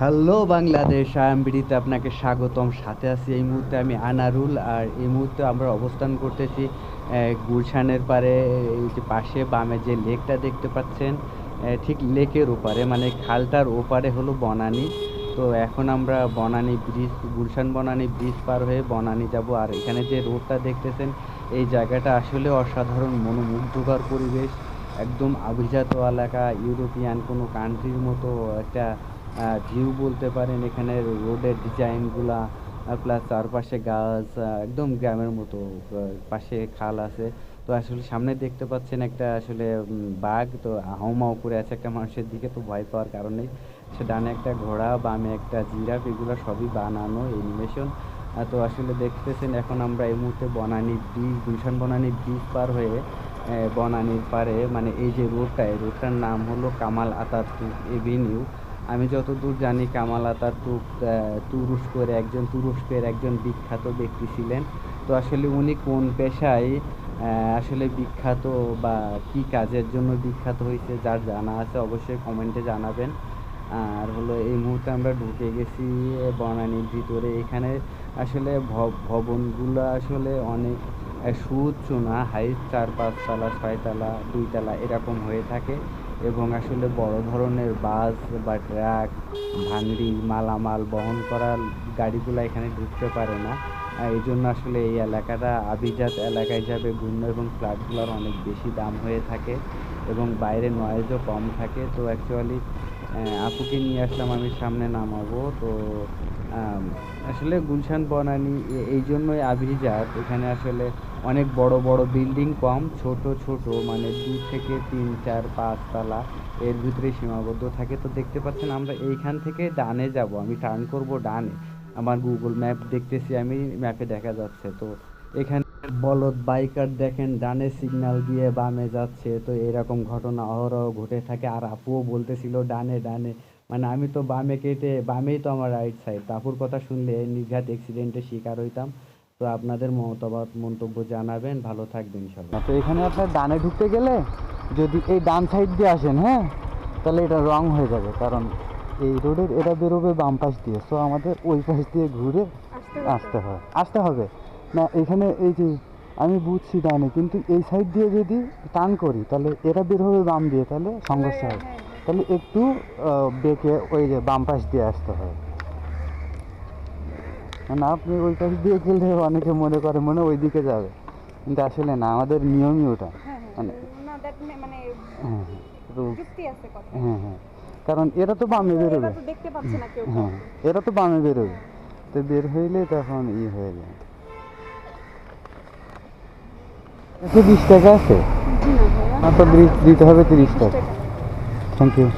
Hello Bangladesh আয়ামবিডিতে আপনাকে স্বাগতম। সাথে আছি এই মুহূর্তে আমি আনারুল। আর এই মুহূর্তে আমরা অবস্থান করতেছি গুলশানের পারে এই যে পাশে, বামে যে লেকটা দেখতে পাচ্ছেন ঠিক লেকের ওপারে। মানে খালটার ওপারে হলো বনানী। তো এখন আমরা বনানী ব্রিজ, গুলশান বনানী ব্রিজ পার হয়ে বনানী যাব। আর এখানে যে রোডটা দেখতেছেন, এই জায়গাটা আসলে অসাধারণ মনোমুগ্ধকর পরিবেশ। একদম আভিজাত এলাকা, ইউরোপিয়ান কোনো কান্ট্রির মতো একটা ভিউ বলতে পারেন, এখানে রোডের ডিজাইনগুলা প্লাস চারপাশে গাছ একদম গ্রামের মতো পাশে খাল আছে। তো আসলে সামনে দেখতে পাচ্ছেন একটা আসলে বাঘ, তো হাউমাউ করে আছে একটা মানুষের দিকে, তো ভয় পাওয়ার কারণ সে ডানে একটা ঘোড়া, বামে একটা জিরাফ, এগুলো সবই বানানো অ্যানিমেশন তো আসলে দেখতেছেন, এখন আমরা এই মুহূর্তে বনানী ব্রিজ গুলশান বনানী ব্রিজ পার হয়ে বনানীর পারে মানে এই যে রোডটা এই রোডটার নাম হলো কামাল আতাতুর্ক এভিনিউ আমি যতদূর জানি কামাল আতাতুর্ক তুরস্কের একজন তুরস্কের একজন বিখ্যাত ব্যক্তি ছিলেন। তো আসলে উনি কোন পেশায় আসলে বিখ্যাত বা কি কাজের জন্য বিখ্যাত হয়েছে যার জানা আছে অবশ্যই কমেন্টে জানাবেন। আর হলো এই মুহূর্তে আমরা ঢুকে গেছি বনানীর ভিতরে। এখানে আসলে ভবনগুলো আসলে অনেক সুউচ্চ না, হাইট চার পাঁচতলা ছয়তলা দুইতলা এরকম হয়ে থাকে। এবং আসলে বড় ধরনের বাস বা ট্রাক, ভাঙড়ি, মালামাল বহন করা গাড়িগুলো এখানে ঢুকতে পারে না। এই জন্য আসলে এই এলাকাটা আভিজাত এলাকা হিসাবে গণ্য এবং ফ্ল্যাটগুলোর অনেক বেশি দাম হয়ে থাকে এবং বাইরে নয়েজও কম থাকে। তো অ্যাকচুয়ালি আপুকে নিয়ে আসলাম, আমি সামনে নামাবো। তো আসলে গুলশান, বনানী এই জন্যই আভিজাত। এখানে আসলে অনেক বড় বড় বিল্ডিং কম, ছোট ছোট মানে দু থেকে তিন, চার, পাঁচ তলা। এর ভিতরে সীমাবদ্ধ থাকে। তো দেখতে পাচ্ছেন, আমরা এইখান থেকে ডানে যাব। আমি টার্ন করব ডানে। আমার গুগল ম্যাপ দেখতেছি, আমি ম্যাপে দেখা যাচ্ছে। তো এখানে বলদ বাইকার দেখেন, ডানে সিগন্যাল দিয়ে বামে যাচ্ছে। তো এরকম ঘটনা, অহরহ ঘটে থাকে। আর আপুও বলতেছিল, ডানে ডানে। মানে আমি তো বামে কেটে, বামেই তো আমার রাইট সাইড আপুর কথা শুনলে নির্ঘাত অ্যাক্সিডেন্টের শিকার হইতাম। তো আপনাদের মতামত মন্তব্য জানাবেন। ভালো থাকবেন সবাই। তো এখানে আপনার ডানে ঢুকতে গেলে যদি এই ডান সাইড দিয়ে আসেন হ্যাঁ তাহলে এটা রং হয়ে যাবে। কারণ এই রোডের এটা বেরোবে বাম পাশ দিয়ে। সো আমাদের ওই পাশ দিয়ে ঘুরে আসতে হয়। আসতে হবে। না এখানে এই যে আমি বুঝছি ডানে কিন্তু এই সাইড দিয়ে যদি টান করি তাহলে এরা বের হবে বাম দিয়ে তাহলে সংঘর্ষ হয় তাহলে একটু বেঁকে ওই যে বাম পাশ দিয়ে আসতে হয়। না আপনি ওই পাশ দিয়ে গেলে অনেকে মনে করে মনে ওই দিকে যাবে। কিন্তু আসলে না আমাদের নিয়মই ওটা। হ্যাঁ, মানে দ্যাট মানে হ্যাঁ হ্যাঁ আছে কথা। হ্যাঁ হ্যাঁ কারণ এরা তো বামে বেরোবে। হ্যাঁ এরা তো বামে বেরোবে। তো বের হইলে তখন ই হয়ে যায়। বিশ টাকা আছে। ব্রিজ দিতে হবে তিরিশ টাকা। Thank you